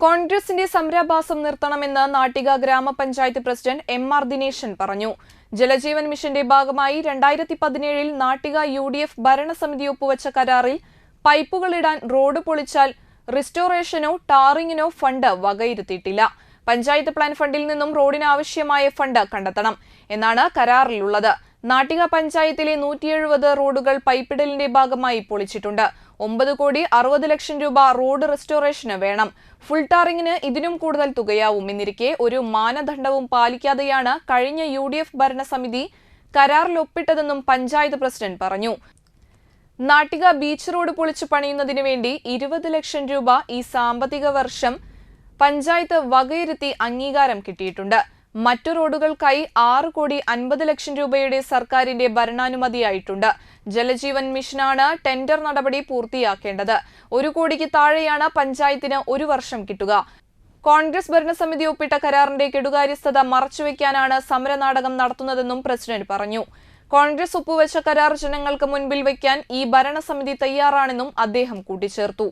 കോൺഗ്രസിന്റെ സമരാഭാസം നിർത്തണമെന്ന് നാട്ടിക ഗ്രാമപഞ്ചായത്ത് president M R Dineshan പറഞ്ഞു. ജലജീവൻ മിഷന്റെ ഭാഗമായി രണ്ടായിരത്തി പതിനേഴിൽ നാട്ടിക യു ഡി എഫ് ഭരണസമിതി ഒപ്പുവച്ച കരാറിൽ പൈപ്പുകളിടാൻ റോഡ് പൊളിച്ചാൽ റിസ്റ്റോറേഷനോ ടാറിങ്ങിനോ ഫണ്ട് വകയിരുത്തിയിട്ടില്ല. പഞ്ചായത്ത് പ്ലാൻ ഫണ്ടിൽ നിന്നും റോഡിനാവശ്യമായ ഫണ്ട് കണ്ടെത്തണം എന്നാണ് കരാറിലുള്ളത്. നാട്ടിക പഞ്ചായത്തിലെ നൂറ്റി എഴുപത് റോഡുകൾ പൈപ്പിടലിന്റെ ഭാഗമായി പൊളിച്ചിട്ടുണ്ട്. ഒമ്പത് കോടി അറുപത് ലക്ഷം രൂപ റോഡ് റെസ്റ്റോറേഷന് വേണം. ഫുൾ ടാറിംഗിന് ഇതിനും കൂടുതൽ തുകയാവും. എന്നിരിക്കെ ഒരു മാനദണ്ഡവും പാലിക്കാതെയാണ് കഴിഞ്ഞ യു ഡി എഫ് ഭരണസമിതി കരാറിൽ ഒപ്പിട്ടതെന്നും പഞ്ചായത്ത് പ്രസിഡന്റ് പറഞ്ഞു. നാട്ടിക ബീച്ച് റോഡ് പൊളിച്ചു പണിയുന്നതിന് വേണ്ടി ഇരുപത് ലക്ഷം രൂപ ഈ സാമ്പത്തിക വർഷം പഞ്ചായത്ത് വകയിരുത്തി അംഗീകാരം കിട്ടിയിട്ടുണ്ട്. മറ്റു റോഡുകൾക്കായി ആറ് കോടി അൻപത് ലക്ഷം രൂപയുടെ സർക്കാരിന്റെ ഭരണാനുമതിയായിട്ടുണ്ട്. ജലജീവൻ മിഷനാണ് ടെൻഡർ നടപടി പൂർത്തിയാക്കേണ്ടത്. ഒരു കോടിക്ക് താഴെയാണ് പഞ്ചായത്തിന് ഒരു വർഷം കിട്ടുക. കോൺഗ്രസ് ഭരണസമിതി ഒപ്പിട്ട കരാറിന്റെ കെടുകാര്യസ്ഥത മറച്ചുവെക്കാനാണ് സമരനാടകം നടത്തുന്നതെന്നും പ്രസിഡന്റ് പറഞ്ഞു. കോൺഗ്രസ് ഒപ്പുവെച്ച കരാർ ജനങ്ങൾക്ക് മുൻപിൽ വയ്ക്കാൻ ഈ ഭരണസമിതി തയ്യാറാണെന്നും അദ്ദേഹം കൂട്ടിച്ചേർത്തു.